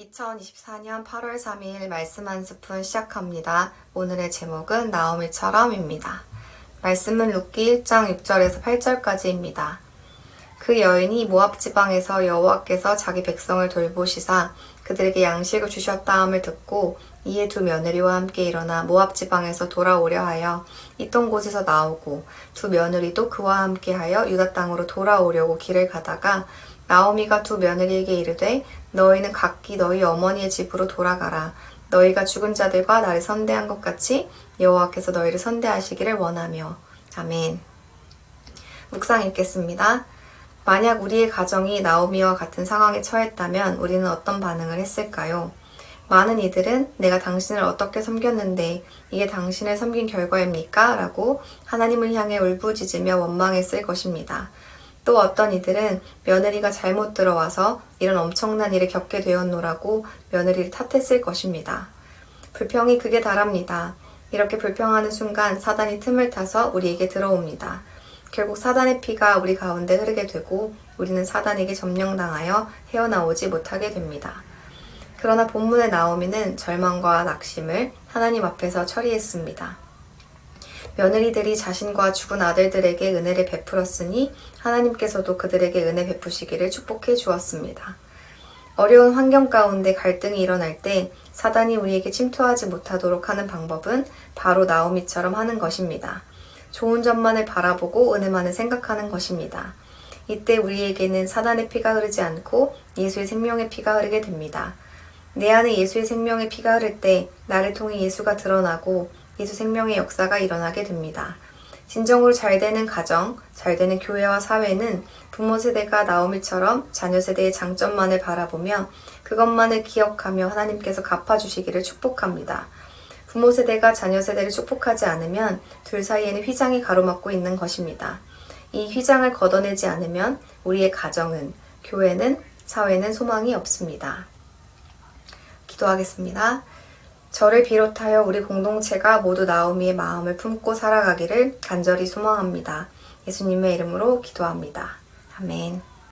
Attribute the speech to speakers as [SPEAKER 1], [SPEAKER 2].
[SPEAKER 1] 2024년 8월 3일 말씀 한 스푼 시작합니다. 오늘의 제목은 나오미처럼입니다. 말씀은 룻기 1장 6절에서 8절까지입니다. 그 여인이 모압 지방에서 여호와께서 자기 백성을 돌보시사 그들에게 양식을 주셨다함을 듣고 이에 두 며느리와 함께 일어나 모압 지방에서 돌아오려 하여 있던 곳에서 나오고 두 며느리도 그와 함께 하여 유다 땅으로 돌아오려고 길을 가다가 나오미가 두 며느리에게 이르되 너희는 각기 너희 어머니의 집으로 돌아가라 너희가 죽은 자들과 나를 선대한 것 같이 여호와께서 너희를 선대하시기를 원하며 아멘. 묵상 읽겠습니다. 만약 우리의 가정이 나오미와 같은 상황에 처했다면 우리는 어떤 반응을 했을까요? 많은 이들은 내가 당신을 어떻게 섬겼는데 이게 당신을 섬긴 결과입니까? 라고 하나님을 향해 울부짖으며 원망했을 것입니다. 또 어떤 이들은 며느리가 잘못 들어와서 이런 엄청난 일을 겪게 되었노라고 며느리를 탓했을 것입니다. 불평이 극에 달합니다. 이렇게 불평하는 순간 사단이 틈을 타서 우리에게 들어옵니다. 결국 사단의 피가 우리 가운데 흐르게 되고 우리는 사단에게 점령당하여 헤어나오지 못하게 됩니다. 그러나 본문의 나오미는 절망과 낙심을 하나님 앞에서 처리했습니다. 며느리들이 자신과 죽은 아들들에게 은혜를 베풀었으니 하나님께서도 그들에게 은혜 베푸시기를 축복해 주었습니다. 어려운 환경 가운데 갈등이 일어날 때 사단이 우리에게 침투하지 못하도록 하는 방법은 바로 나오미처럼 하는 것입니다. 좋은 점만을 바라보고 은혜만을 생각하는 것입니다. 이때 우리에게는 사단의 피가 흐르지 않고 예수의 생명의 피가 흐르게 됩니다. 내 안에 예수의 생명의 피가 흐를 때 나를 통해 예수가 드러나고 예수 생명의 역사가 일어나게 됩니다. 진정으로 잘 되는 가정, 잘 되는 교회와 사회는 부모 세대가 나오미처럼 자녀 세대의 장점만을 바라보며 그것만을 기억하며 하나님께서 갚아주시기를 축복합니다. 부모 세대가 자녀 세대를 축복하지 않으면 둘 사이에는 휘장이 가로막고 있는 것입니다. 이 휘장을 걷어내지 않으면 우리의 가정은, 교회는, 사회는 소망이 없습니다. 기도하겠습니다. 저를 비롯하여 우리 공동체가 모두 나오미의 마음을 품고 살아가기를 간절히 소망합니다. 예수님의 이름으로 기도합니다. 아멘.